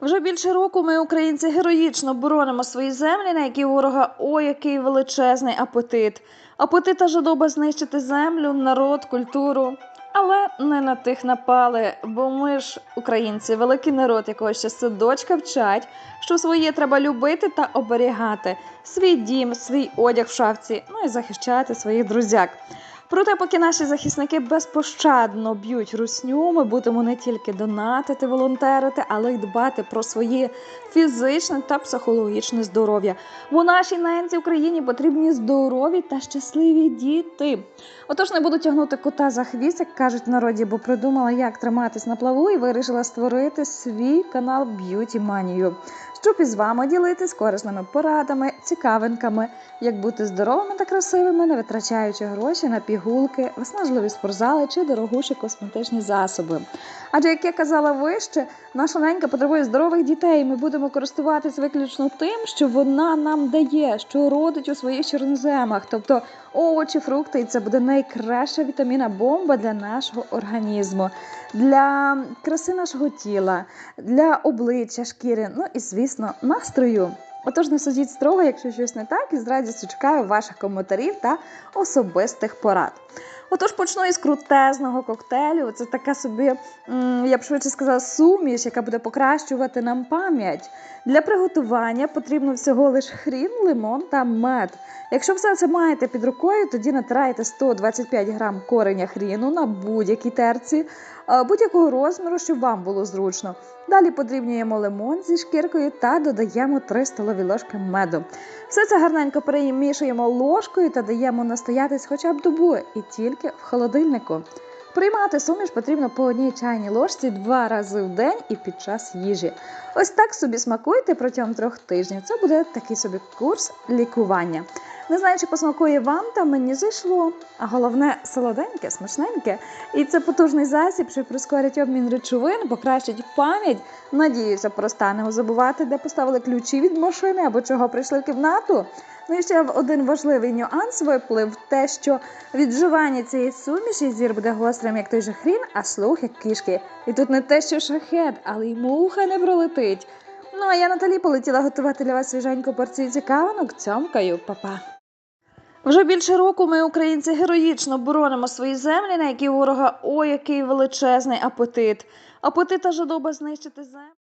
Вже більше року ми, українці, героїчно боронимо свої землі, на які ворога ой, який величезний апетит. Апетит та жадоба знищити землю, народ, культуру. Але не на тих напали, бо ми ж, українці, великий народ, якого ще садочка вчать, що своє треба любити та оберігати, свій дім, свій одяг в шафці, ну і захищати своїх друзяк. Проте, поки наші захисники безпощадно б'ють русню, ми будемо не тільки донатити, волонтерити, але й дбати про своє фізичне та психологічне здоров'я. Бо нашій ненці Україні потрібні здорові та щасливі діти. Отож, не буду тягнути кота за хвіст, як кажуть в народі, бо придумала, як триматись на плаву, і вирішила створити свій канал Б'юті Манію, щоб із вами ділитись корисними порадами, цікавинками, як бути здоровими та красивими, не витрачаючи гроші на пігулки, виснажливі спортзали чи дорогуші косметичні засоби. Адже, як я казала вище, наша ненька потребує здорових дітей. Ми будемо користуватись виключно тим, що вона нам дає, що родить у своїх чорноземах, тобто овочі, фрукти, і це буде найкраща вітаміна бомба для нашого організму, для краси нашого тіла, для обличчя, шкіри, ну і звісно, настрою. Отож, не судіть строго, якщо щось не так, і з радістю чекаю ваших коментарів та особистих порад. Отож, почну із крутезного коктейлю. Це така собі, я б швидше сказала, суміш, яка буде покращувати нам пам'ять. Для приготування потрібно всього лиш хрін, лимон та мед. Якщо все це маєте під рукою, тоді натираєте 125 грам кореня хріну на будь-якій терці, е, будь-якого розміру, щоб вам було зручно. Далі подрібнюємо лимон зі шкіркою та додаємо 3 столові ложки меду. Все це гарненько перемішуємо ложкою та даємо настоятись хоча б добу і тільки в холодильнику. Приймати суміш потрібно по одній чайній ложці два рази в день і під час їжі. Ось так собі смакуйте протягом трьох тижнів. Це буде такий собі курс лікування. Не знаю, чи посмакує вам, та мені зайшло. А головне солоденьке, смачненьке. І це потужний засіб, що прискорить обмін речовин, покращить пам'ять. Надіюся, проста не забувати, де поставили ключі від машини або чого прийшли в кімнату. Ну і ще один важливий нюанс виплив те, що від вживання цієї суміші зір буде гострим, як той же хрін, а слух як кішки. І тут не те, що шахет, але й муха не пролетить. Ну а я Наталі полетіла готувати для вас свіженьку порцію цікавинок. Цьомкаю, па-па. Вже більше року ми, українці, героїчно боронимо свої землі, на які ворога о який величезний апетит. Апетита жадоба знищити землю.